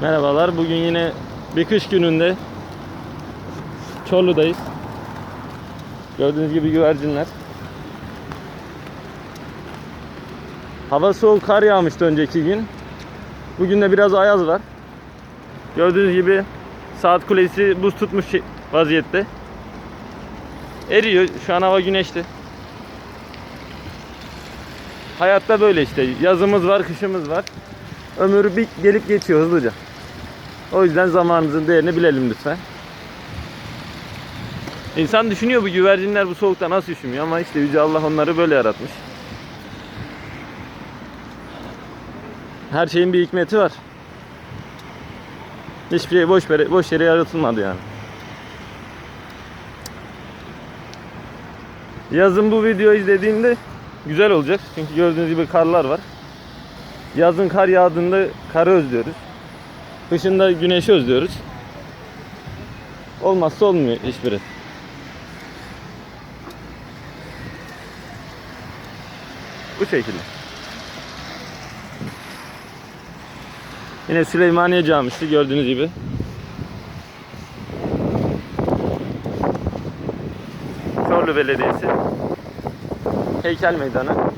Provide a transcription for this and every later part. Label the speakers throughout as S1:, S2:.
S1: Merhabalar. Bugün yine bir kış gününde Çorlu'dayız. Gördüğünüz gibi güvercinler. Hava soğuk, kar yağmıştı önceki gün. Bugün de biraz ayaz var. Gördüğünüz gibi saat kulesi buz tutmuş şey- vaziyette. Eriyor. Şu an hava güneşli. Hayatta böyle işte. Yazımız var, kışımız var. Ömür bir gelip geçiyor hızlıca. O yüzden zamanınızın değerini bilelim lütfen. İnsan düşünüyor bu güvercinler bu soğukta nasıl üşümüyor ama işte Yüce Allah onları böyle yaratmış. Her şeyin bir hikmeti var. Hiçbir şey boş yere, boş yere yaratılmadı yani. Yazın bu videoyu izlediğinde güzel olacak. Çünkü gördüğünüz gibi karlar var. Yazın kar yağdığında karı özlüyoruz. Kışın da güneşi özlüyoruz. Olmazsa olmuyor hiçbiri. Bu şekilde. Yine Süleymaniye Camisi gördüğünüz gibi. Çorlu Belediyesi. Heykel Meydanı.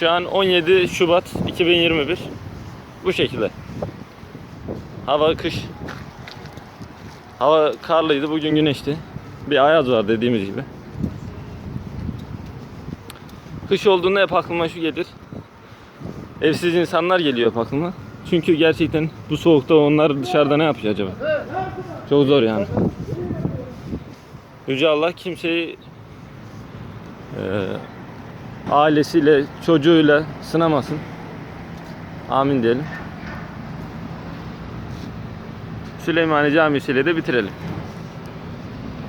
S1: Şu an 17 Şubat 2021. Bu şekilde. Hava kış. Hava karlıydı, bugün güneşti. Bir ayaz var dediğimiz gibi. Kış olduğunda hep aklıma şu gelir. Evsiz insanlar geliyor hep aklıma. Çünkü gerçekten bu soğukta onlar dışarıda ne yapıyor acaba? Çok zor yani. Yüce Allah kimseyi eee ailesiyle, çocuğuyla sınamasın. Amin diyelim. Süleymaniye Camisi ile de bitirelim.